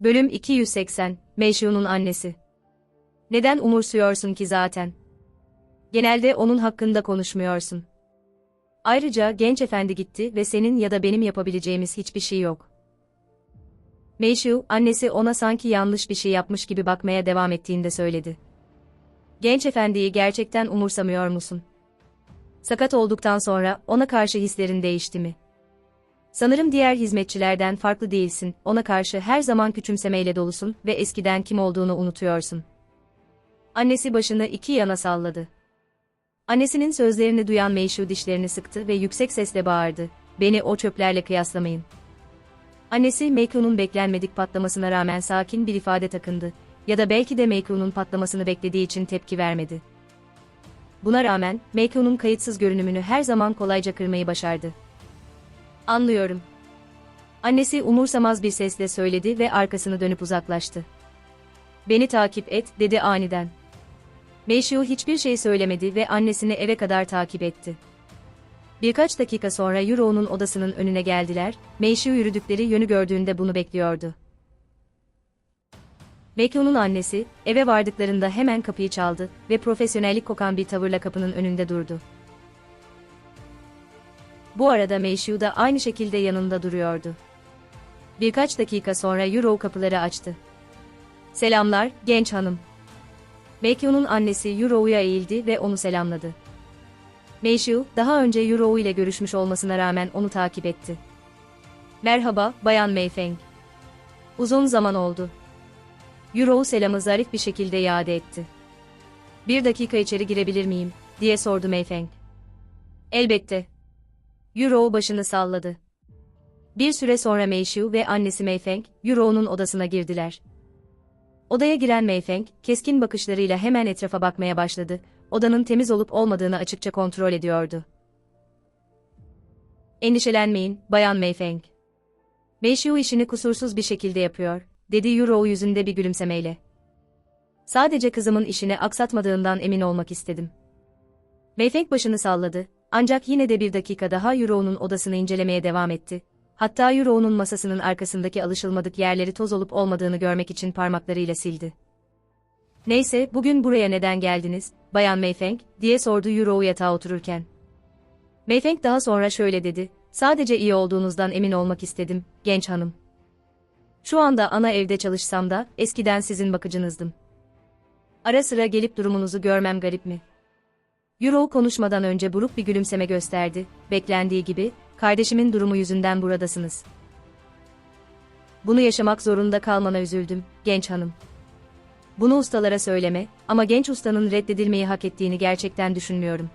Bölüm 280, Meşru'nun annesi. Neden umursuyorsun ki zaten? Genelde onun hakkında konuşmuyorsun. Ayrıca genç efendi gitti ve senin ya da benim yapabileceğimiz hiçbir şey yok. Meşru, annesi ona sanki yanlış bir şey yapmış gibi bakmaya devam ettiğinde söyledi. Genç efendiyi gerçekten umursamıyor musun? Sakat olduktan sonra ona karşı hislerin değişti mi? Sanırım diğer hizmetçilerden farklı değilsin, ona karşı her zaman küçümsemeyle dolusun ve eskiden kim olduğunu unutuyorsun. Annesi başını iki yana salladı. Annesinin sözlerini duyan Meşru dişlerini sıktı ve yüksek sesle bağırdı. Beni o çöplerle kıyaslamayın. Annesi Meiku'nun beklenmedik patlamasına rağmen sakin bir ifade takındı. Ya da belki de Meiku'nun patlamasını beklediği için tepki vermedi. Buna rağmen, Meiku'nun kayıtsız görünümünü her zaman kolayca kırmayı başardı. Anlıyorum. Annesi umursamaz bir sesle söyledi ve arkasını dönüp uzaklaştı. Beni takip et, dedi aniden. Meşru hiçbir şey söylemedi ve annesini eve kadar takip etti. Birkaç dakika sonra Euro'nun odasının önüne geldiler, Meşru yürüdükleri yönü gördüğünde bunu bekliyordu. Mekyon'un annesi, eve vardıklarında hemen kapıyı çaldı ve profesyonellik kokan bir tavırla kapının önünde durdu. Bu arada Meşru da aynı şekilde yanında duruyordu. Birkaç dakika sonra Euro kapıları açtı. Selamlar, genç hanım. Mekyon'un annesi Euro'ya eğildi ve onu selamladı. Meishu, daha önce Euro ile görüşmüş olmasına rağmen onu takip etti. Merhaba, Bayan Meifeng. Uzun zaman oldu. Euro selamı zarif bir şekilde iade etti. Bir dakika içeri girebilir miyim, diye sordu Meifeng. Elbette. Euro başını salladı. Bir süre sonra Meishu ve annesi Meifeng, Euro'nun odasına girdiler. Odaya giren Meifeng, keskin bakışlarıyla hemen etrafa bakmaya başladı, odanın temiz olup olmadığını açıkça kontrol ediyordu. Endişelenmeyin, Bayan Meifeng. Meishu işini kusursuz bir şekilde yapıyor, dedi Euro yüzünde bir gülümsemeyle. Sadece kızımın işini aksatmadığından emin olmak istedim. Meifeng başını salladı, ancak yine de bir dakika daha Euro'nun odasını incelemeye devam etti. Hatta Euro'nun masasının arkasındaki alışılmadık yerleri toz olup olmadığını görmek için parmaklarıyla sildi. Neyse, bugün buraya neden geldiniz, Bayan Meifeng, diye sordu Euro yatağa otururken. Meifeng daha sonra şöyle dedi, sadece iyi olduğunuzdan emin olmak istedim, genç hanım. Şu anda ana evde çalışsam da, eskiden sizin bakıcınızdım. Ara sıra gelip durumunuzu görmem garip mi? Euro konuşmadan önce buruk bir gülümseme gösterdi, beklendiği gibi, kardeşimin durumu yüzünden buradasınız. Bunu yaşamak zorunda kalmana üzüldüm, genç hanım. Bunu ustalara söyleme, ama genç ustanın reddedilmeyi hak ettiğini gerçekten düşünmüyorum.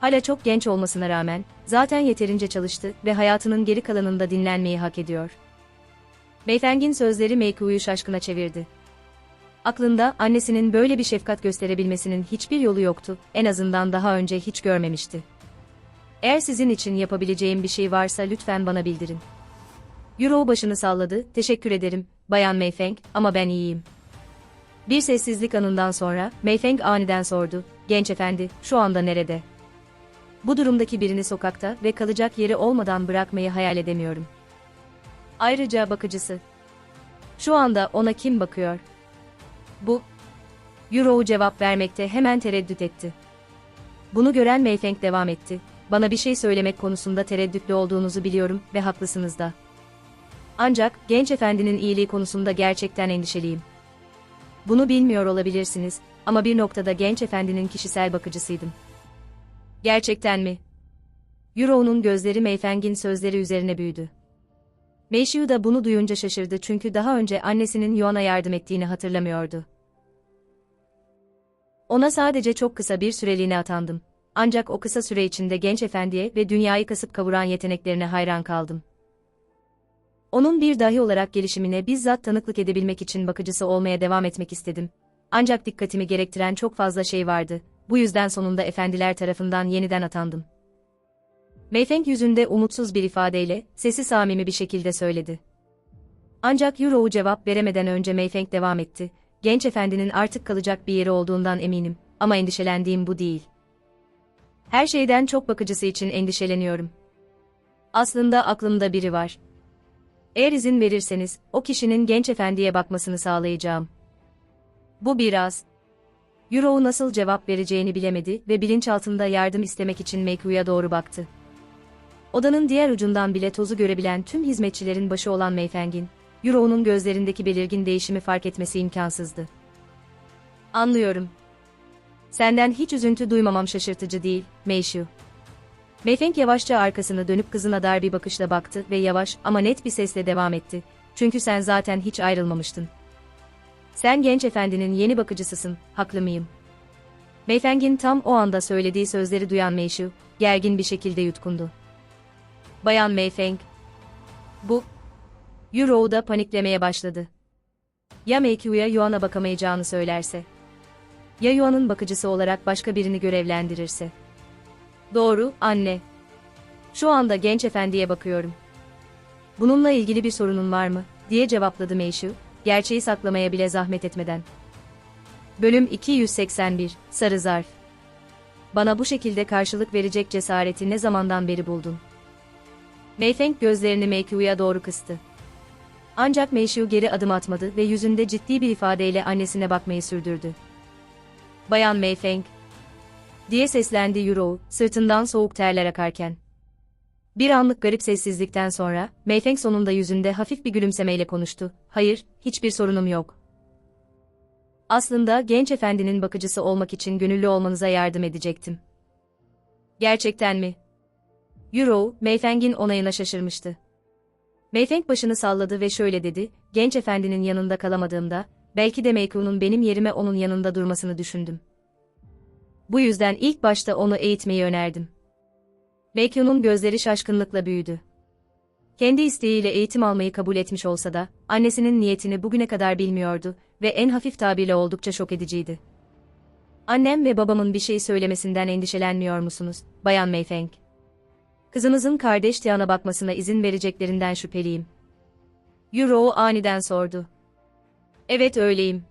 Hala çok genç olmasına rağmen, zaten yeterince çalıştı ve hayatının geri kalanında dinlenmeyi hak ediyor. Beyfeng'in sözleri Meiku'yu şaşkına çevirdi. Aklında annesinin böyle bir şefkat gösterebilmesinin hiçbir yolu yoktu, en azından daha önce hiç görmemişti. Eğer sizin için yapabileceğim bir şey varsa lütfen bana bildirin. Euro başını salladı, teşekkür ederim, Bayan Meifeng, ama ben iyiyim. Bir sessizlik anından sonra, Meifeng aniden sordu, genç efendi, şu anda nerede? Bu durumdaki birini sokakta ve kalacak yeri olmadan bırakmayı hayal edemiyorum. Ayrıca bakıcısı. Şu anda ona kim bakıyor? Bu. Euro cevap vermekte hemen tereddüt etti. Bunu gören Meifeng devam etti. Bana bir şey söylemek konusunda tereddütlü olduğunuzu biliyorum ve haklısınız da. Ancak genç efendinin iyiliği konusunda gerçekten endişeliyim. Bunu bilmiyor olabilirsiniz ama bir noktada genç efendinin kişisel bakıcısıydım. Gerçekten mi? Euro'nun gözleri Meifeng'in sözleri üzerine büyüdü. Meishiu da bunu duyunca şaşırdı çünkü daha önce annesinin Yuan'a yardım ettiğini hatırlamıyordu. Ona sadece çok kısa bir süreliğine atandım. Ancak o kısa süre içinde genç efendiye ve dünyayı kasıp kavuran yeteneklerine hayran kaldım. Onun bir dahi olarak gelişimine bizzat tanıklık edebilmek için bakıcısı olmaya devam etmek istedim. Ancak dikkatimi gerektiren çok fazla şey vardı. Bu yüzden sonunda efendiler tarafından yeniden atandım. Meifeng yüzünde umutsuz bir ifadeyle, sesi samimi bir şekilde söyledi. Ancak Euro'u cevap veremeden önce Meifeng devam etti. Genç efendinin artık kalacak bir yeri olduğundan eminim, ama endişelendiğim bu değil. Her şeyden çok bakıcısı için endişeleniyorum. Aslında aklımda biri var. Eğer izin verirseniz, o kişinin genç efendiye bakmasını sağlayacağım. Bu biraz. Euro nasıl cevap vereceğini bilemedi ve bilinçaltında yardım istemek için Meyku'ya doğru baktı. Odanın diğer ucundan bile tozu görebilen tüm hizmetçilerin başı olan Meyfeng'in, Euro'nun gözlerindeki belirgin değişimi fark etmesi imkansızdı. Anlıyorum. Senden hiç üzüntü duymamam şaşırtıcı değil, Meishu. Meyfeng yavaşça arkasını dönüp kızına dar bir bakışla baktı ve yavaş ama net bir sesle devam etti. Çünkü sen zaten hiç ayrılmamıştın. Sen genç efendinin yeni bakıcısısın, haklı mıyım? Meyfeng'in tam o anda söylediği sözleri duyan Meishu, gergin bir şekilde yutkundu. Bayan Meyfeng. Bu. Euro da paniklemeye başladı. Ya Meiku'ya Yuan'a bakamayacağını söylerse? Ya Yuan'ın bakıcısı olarak başka birini görevlendirirse? Doğru, anne. Şu anda genç efendiye bakıyorum. Bununla ilgili bir sorunun var mı? diye cevapladı Meishu, gerçeği saklamaya bile zahmet etmeden. Bölüm 281, Sarı Zarf. Bana bu şekilde karşılık verecek cesareti ne zamandan beri buldun? Meyfeng gözlerini Meiku'ya doğru kıstı. Ancak Meishu geri adım atmadı ve yüzünde ciddi bir ifadeyle annesine bakmayı sürdürdü. Bayan Meifeng, diye seslendi Euro, sırtından soğuk terler akarken. Bir anlık garip sessizlikten sonra, Meifeng sonunda yüzünde hafif bir gülümsemeyle konuştu. Hayır, hiçbir sorunum yok. Aslında genç efendinin bakıcısı olmak için gönüllü olmanıza yardım edecektim. Gerçekten mi? Euro, Meifeng'in onayına şaşırmıştı. Meifeng başını salladı ve şöyle dedi, genç efendinin yanında kalamadığımda, belki de Meiku'nun benim yerime onun yanında durmasını düşündüm. Bu yüzden ilk başta onu eğitmeyi önerdim. Meiku'nun gözleri şaşkınlıkla büyüdü. Kendi isteğiyle eğitim almayı kabul etmiş olsa da, annesinin niyetini bugüne kadar bilmiyordu ve en hafif tabirle oldukça şok ediciydi. Annem ve babamın bir şey söylemesinden endişelenmiyor musunuz, Bayan Meifeng? Kızınızın kardeş Tian'a bakmasına izin vereceklerinden şüpheliyim. Euro aniden sordu. Evet öyleyim.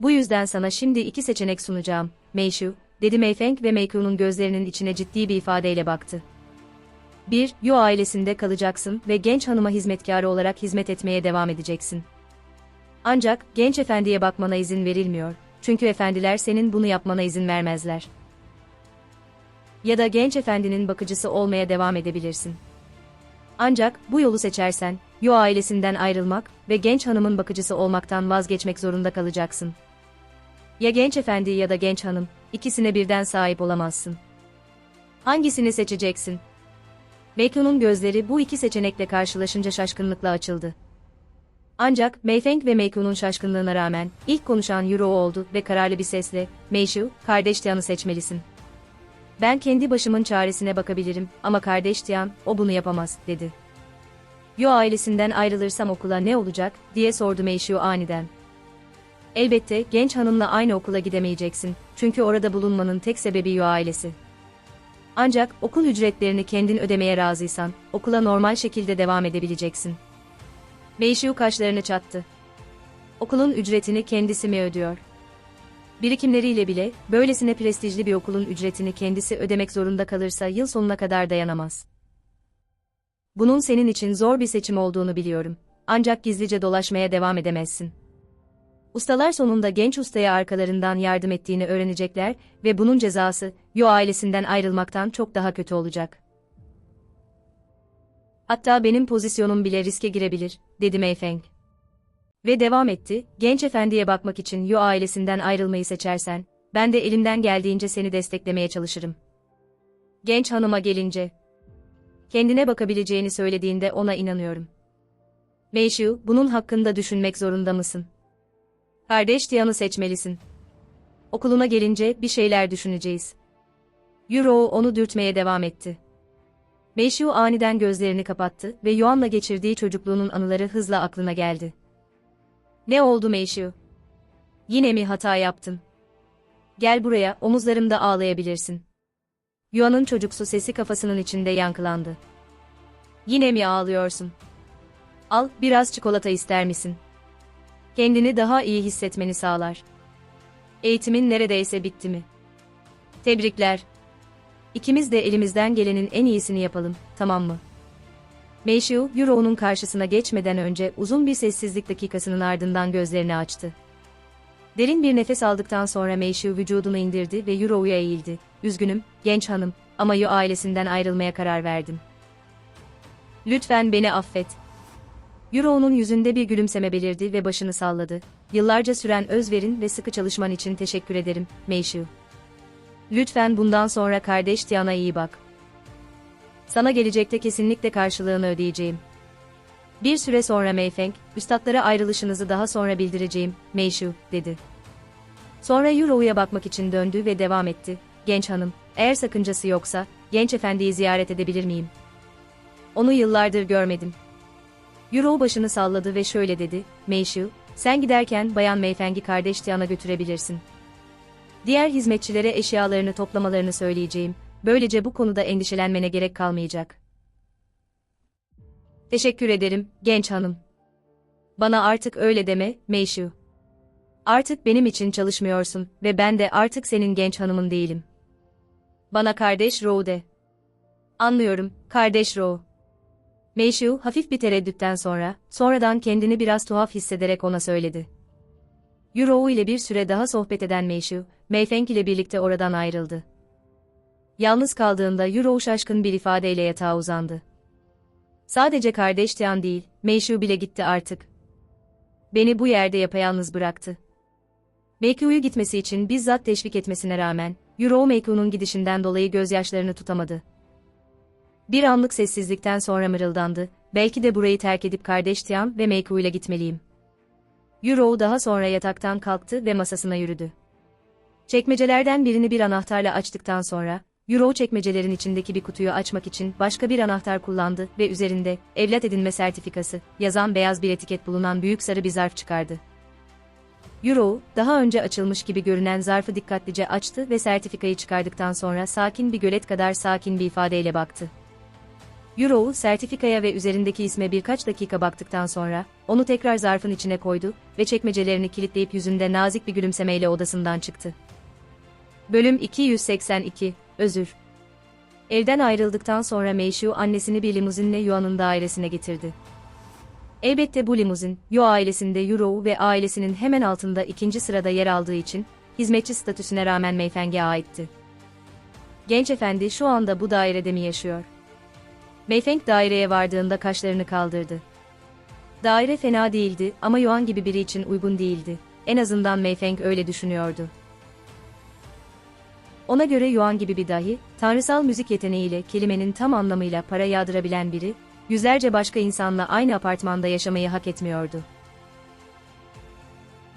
Bu yüzden sana şimdi iki seçenek sunacağım, Meishu, dedi Meifeng ve Meiku'nun gözlerinin içine ciddi bir ifadeyle baktı. 1. Yu ailesinde kalacaksın ve genç hanıma hizmetkarı olarak hizmet etmeye devam edeceksin. Ancak, genç efendiye bakmana izin verilmiyor, çünkü efendiler senin bunu yapmana izin vermezler. Ya da genç efendinin bakıcısı olmaya devam edebilirsin. Ancak, bu yolu seçersen, Yu ailesinden ayrılmak ve genç hanımın bakıcısı olmaktan vazgeçmek zorunda kalacaksın. Ya genç efendi ya da genç hanım, ikisine birden sahip olamazsın. Hangisini seçeceksin? Meiku'nun gözleri bu iki seçenekle karşılaşınca şaşkınlıkla açıldı. Ancak Meifeng ve Meiku'nun şaşkınlığına rağmen ilk konuşan Euro oldu ve kararlı bir sesle, Meishu, kardeş Tian'ı seçmelisin. Ben kendi başımın çaresine bakabilirim ama kardeş Tian, o bunu yapamaz, dedi. Yo ailesinden ayrılırsam okula ne olacak, diye sordu Meishu aniden. Elbette genç hanımla aynı okula gidemeyeceksin, çünkü orada bulunmanın tek sebebi Yo ailesi. Ancak okul ücretlerini kendin ödemeye razıysan, okula normal şekilde devam edebileceksin. Meishu kaşlarını çattı. Okulun ücretini kendisi mi ödüyor? Birikimleriyle bile, böylesine prestijli bir okulun ücretini kendisi ödemek zorunda kalırsa yıl sonuna kadar dayanamaz. Bunun senin için zor bir seçim olduğunu biliyorum. Ancak gizlice dolaşmaya devam edemezsin. Ustalar sonunda genç ustaya arkalarından yardım ettiğini öğrenecekler ve bunun cezası, Yo ailesinden ayrılmaktan çok daha kötü olacak. Hatta benim pozisyonum bile riske girebilir, dedi Meifeng. Ve devam etti, genç efendiye bakmak için Yo ailesinden ayrılmayı seçersen, ben de elimden geldiğince seni desteklemeye çalışırım. Genç hanıma gelince, kendine bakabileceğini söylediğinde ona inanıyorum. Meishu, bunun hakkında düşünmek zorunda mısın? Kardeş Tian'ı seçmelisin. Okuluna gelince bir şeyler düşüneceğiz. Euro onu dürtmeye devam etti. Meishu aniden gözlerini kapattı ve Yuan'la geçirdiği çocukluğunun anıları hızla aklına geldi. Ne oldu Meishu? Yine mi hata yaptın? Gel buraya, omuzlarımda ağlayabilirsin. Yuan'ın çocuksu sesi kafasının içinde yankılandı. Yine mi ağlıyorsun? Al, biraz çikolata ister misin? Kendini daha iyi hissetmeni sağlar. Eğitimin neredeyse bitti mi? Tebrikler. İkimiz de elimizden gelenin en iyisini yapalım, tamam mı? Meishu, Yuro'nun karşısına geçmeden önce uzun bir sessizlik dakikasının ardından gözlerini açtı. Derin bir nefes aldıktan sonra Meishu vücudunu indirdi ve Yuro'ya eğildi. Üzgünüm, genç hanım, ama Yu ailesinden ayrılmaya karar verdim. Lütfen beni affet. Yuro'nun yüzünde bir gülümseme belirdi ve başını salladı. Yıllarca süren özverin ve sıkı çalışman için teşekkür ederim, Meishu. Lütfen bundan sonra kardeş Tian'a iyi bak. Sana gelecekte kesinlikle karşılığını ödeyeceğim. Bir süre sonra Meifeng, üstadlara ayrılışınızı daha sonra bildireceğim, Meishu, dedi. Sonra Yuro'ya bakmak için döndü ve devam etti. Genç hanım, eğer sakıncası yoksa, genç efendiyi ziyaret edebilir miyim? Onu yıllardır görmedim. Euro başını salladı ve şöyle dedi, Meishu, sen giderken Bayan Meifeng'i kardeş Tian'a götürebilirsin. Diğer hizmetçilere eşyalarını toplamalarını söyleyeceğim, böylece bu konuda endişelenmene gerek kalmayacak. Teşekkür ederim, genç hanım. Bana artık öyle deme, Meishu. Artık benim için çalışmıyorsun ve ben de artık senin genç hanımın değilim. Bana kardeş Ro de. Anlıyorum, kardeş Ro. Meishu hafif bir tereddütten sonra, sonradan kendini biraz tuhaf hissederek ona söyledi. Yuro ile bir süre daha sohbet eden Meishu, Meifeng ile birlikte oradan ayrıldı. Yalnız kaldığında Yuro şaşkın bir ifadeyle yatağa uzandı. Sadece kardeş Tian değil, Meishu bile gitti artık. Beni bu yerde yapayalnız bıraktı. Meiku'yu gitmesi için bizzat teşvik etmesine rağmen, Yuro Meiku'nun gidişinden dolayı gözyaşlarını tutamadı. Bir anlık sessizlikten sonra mırıldandı, belki de burayı terk edip kardeş Tian ve Meiku ile gitmeliyim. Yuro daha sonra yataktan kalktı ve masasına yürüdü. Çekmecelerden birini bir anahtarla açtıktan sonra, Euro çekmecelerin içindeki bir kutuyu açmak için başka bir anahtar kullandı ve üzerinde evlat edinme sertifikası yazan beyaz bir etiket bulunan büyük sarı bir zarf çıkardı. Euro, daha önce açılmış gibi görünen zarfı dikkatlice açtı ve sertifikayı çıkardıktan sonra sakin bir gölet kadar sakin bir ifadeyle baktı. Euro, sertifikaya ve üzerindeki isme birkaç dakika baktıktan sonra, onu tekrar zarfın içine koydu ve çekmecelerini kilitleyip yüzünde nazik bir gülümsemeyle odasından çıktı. Bölüm 282 Özür Evden ayrıldıktan sonra Meishu annesini bir limuzinle Yuan'ın dairesine getirdi. Elbette bu limuzin, Yu ailesinde Yuro ve ailesinin hemen altında ikinci sırada yer aldığı için, hizmetçi statüsüne rağmen Meifeng'e aitti. Genç efendi şu anda bu dairede mi yaşıyor? Meifeng daireye vardığında kaşlarını kaldırdı. Daire fena değildi ama Yuan gibi biri için uygun değildi. En azından Meifeng öyle düşünüyordu. Ona göre Yuan gibi bir dahi, tanrısal müzik yeteneğiyle kelimenin tam anlamıyla para yağdırabilen biri, yüzlerce başka insanla aynı apartmanda yaşamayı hak etmiyordu.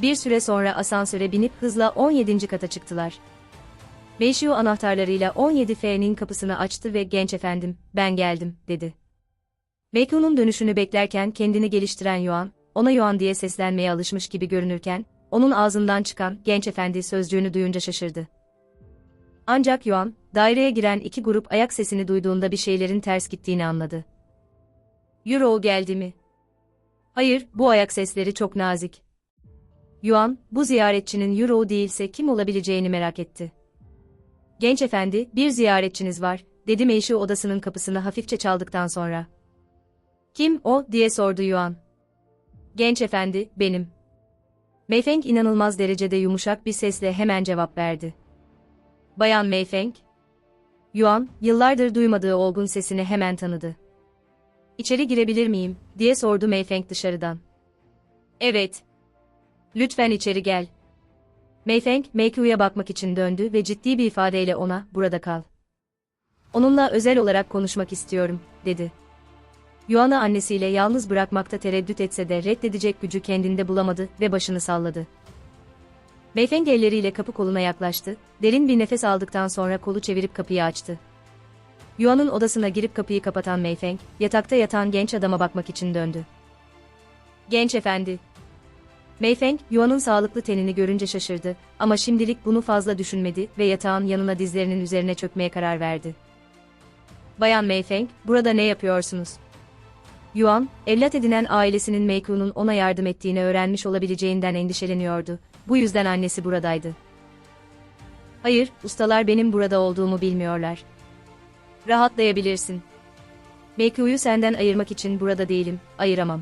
Bir süre sonra asansöre binip hızla 17. kata çıktılar. Meishu anahtarlarıyla 17F'nin kapısını açtı ve genç efendim, ben geldim, dedi. Meiku'nun dönüşünü beklerken kendini geliştiren Yuan, ona Yuan diye seslenmeye alışmış gibi görünürken, onun ağzından çıkan genç efendi sözcüğünü duyunca şaşırdı. Ancak Yuan, daireye giren iki grup ayak sesini duyduğunda bir şeylerin ters gittiğini anladı. Euro geldi mi? Hayır, bu ayak sesleri çok nazik. Yuan, bu ziyaretçinin Euro değilse kim olabileceğini merak etti. Genç efendi, bir ziyaretçiniz var, dedi Meishu odasının kapısını hafifçe çaldıktan sonra. Kim o, diye sordu Yuan. Genç efendi, benim. Meifeng inanılmaz derecede yumuşak bir sesle hemen cevap verdi. Bayan Meifeng? Yuan, yıllardır duymadığı olgun sesini hemen tanıdı. İçeri girebilir miyim, diye sordu Meifeng dışarıdan. Evet. Lütfen içeri gel. Meifeng, Meiku'ya bakmak için döndü ve ciddi bir ifadeyle ona, burada kal. Onunla özel olarak konuşmak istiyorum, dedi. Yuan'ı annesiyle yalnız bırakmakta tereddüt etse de reddedecek gücü kendinde bulamadı ve başını salladı. Beyfeng elleriyle kapı koluna yaklaştı, derin bir nefes aldıktan sonra kolu çevirip kapıyı açtı. Yuan'ın odasına girip kapıyı kapatan Meifeng, yatakta yatan genç adama bakmak için döndü. Genç efendi. Meifeng, Yuan'ın sağlıklı tenini görünce şaşırdı ama şimdilik bunu fazla düşünmedi ve yatağın yanına dizlerinin üzerine çökmeye karar verdi. Bayan Meifeng, burada ne yapıyorsunuz? Yuan, evlat edinen ailesinin Meiku'nun ona yardım ettiğini öğrenmiş olabileceğinden endişeleniyordu. Bu yüzden annesi buradaydı. Hayır, ustalar benim burada olduğumu bilmiyorlar. Rahatlayabilirsin. Meiku'yu senden ayırmak için burada değilim, ayıramam.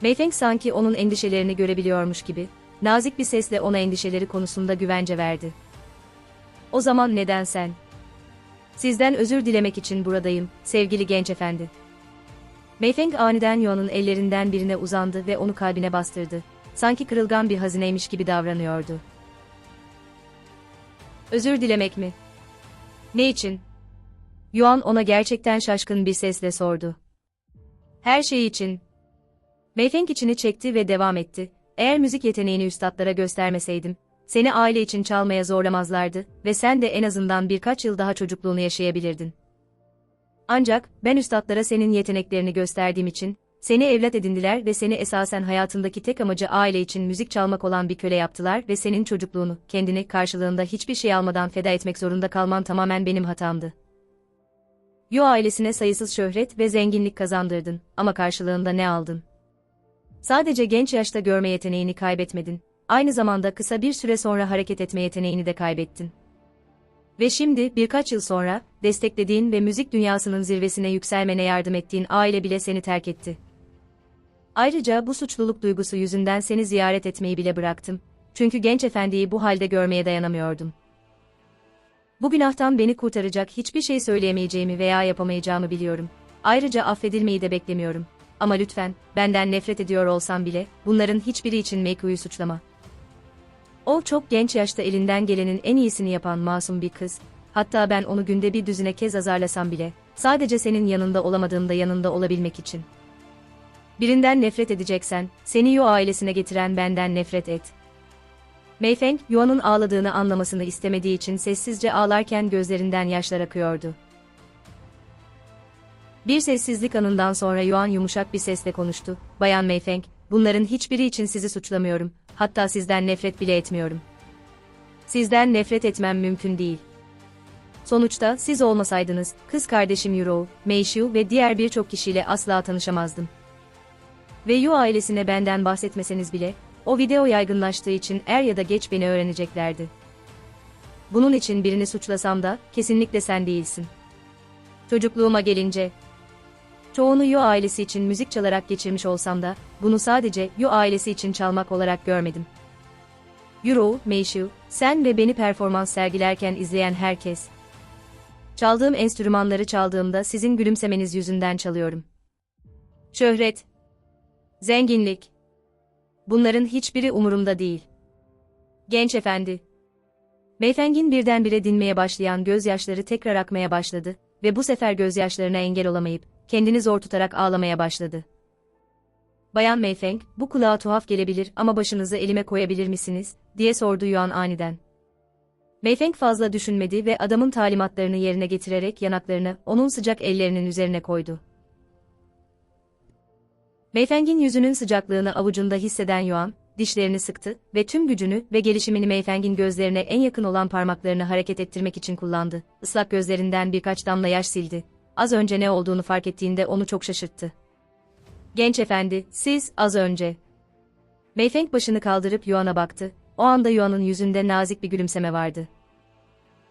Meifeng sanki onun endişelerini görebiliyormuş gibi, nazik bir sesle ona endişeleri konusunda güvence verdi. O zaman neden sen? Sizden özür dilemek için buradayım, sevgili genç efendi. Meifeng aniden Yuan'ın ellerinden birine uzandı ve onu kalbine bastırdı. Sanki kırılgan bir hazineymiş gibi davranıyordu. Özür dilemek mi? Ne için? Yuan ona gerçekten şaşkın bir sesle sordu. Her şey için. Meifeng içini çekti ve devam etti. Eğer müzik yeteneğini üstadlara göstermeseydim, seni aile için çalmaya zorlamazlardı ve sen de en azından birkaç yıl daha çocukluğunu yaşayabilirdin. Ancak ben üstadlara senin yeteneklerini gösterdiğim için seni evlat edindiler ve seni esasen hayatındaki tek amacı aile için müzik çalmak olan bir köle yaptılar ve senin çocukluğunu, kendini karşılığında hiçbir şey almadan feda etmek zorunda kalman tamamen benim hatamdı. Yo ailesine sayısız şöhret ve zenginlik kazandırdın ama karşılığında ne aldın? Sadece genç yaşta görme yeteneğini kaybetmedin. Aynı zamanda kısa bir süre sonra hareket etme yeteneğini de kaybettin. Ve şimdi birkaç yıl sonra desteklediğin ve müzik dünyasının zirvesine yükselmene yardım ettiğin aile bile seni terk etti. Ayrıca bu suçluluk duygusu yüzünden seni ziyaret etmeyi bile bıraktım. Çünkü genç efendiyi bu halde görmeye dayanamıyordum. Bu günahtan beni kurtaracak hiçbir şey söyleyemeyeceğimi veya yapamayacağımı biliyorum. Ayrıca affedilmeyi de beklemiyorum. Ama lütfen, benden nefret ediyor olsam bile, bunların hiçbiri için Meiku'yu suçlama. O çok genç yaşta elinden gelenin en iyisini yapan masum bir kız. Hatta ben onu günde bir düzine kez azarlasam bile, sadece senin yanında olamadığımda yanında olabilmek için. Birinden nefret edeceksen, seni Yo ailesine getiren benden nefret et. Meifeng, Yuan'ın ağladığını anlamasını istemediği için sessizce ağlarken gözlerinden yaşlar akıyordu. Bir sessizlik anından sonra Yuan yumuşak bir sesle konuştu. Bayan Meifeng, bunların hiçbiri için sizi suçlamıyorum. Hatta sizden nefret bile etmiyorum. Sizden nefret etmem mümkün değil. Sonuçta siz olmasaydınız, kız kardeşim Yuro, Meishu ve diğer birçok kişiyle asla tanışamazdım. Ve Yu ailesine benden bahsetmeseniz bile, o video yaygınlaştığı için er ya da geç beni öğreneceklerdi. Bunun için birini suçlasam da, kesinlikle sen değilsin. Çocukluğuma gelince, Çoğunu Yu ailesi için müzik çalarak geçirmiş olsam da, bunu sadece Yu ailesi için çalmak olarak görmedim. Yuro, Meishu, sen ve beni performans sergilerken izleyen herkes. Çaldığım enstrümanları çaldığımda sizin gülümsemeniz yüzünden çalıyorum. Şöhret, zenginlik. Bunların hiçbiri umurumda değil. Genç efendi. Beyfengin birdenbire dinmeye başlayan gözyaşları tekrar akmaya başladı ve bu sefer gözyaşlarına engel olamayıp, kendini zor tutarak ağlamaya başladı. Bayan Mayfeng, bu kulağa tuhaf gelebilir ama başınızı elime koyabilir misiniz, diye sordu Yuan aniden. Mayfeng fazla düşünmedi ve adamın talimatlarını yerine getirerek yanaklarını onun sıcak ellerinin üzerine koydu. Mayfeng'in yüzünün sıcaklığını avucunda hisseden Yuan, dişlerini sıktı ve tüm gücünü ve gelişimini Mayfeng'in gözlerine en yakın olan parmaklarını hareket ettirmek için kullandı. Islak gözlerinden birkaç damla yaş sildi az önce ne olduğunu fark ettiğinde onu çok şaşırttı. Genç efendi, siz, az önce. Mayfeng başını kaldırıp Yuan'a baktı, o anda Yuan'ın yüzünde nazik bir gülümseme vardı.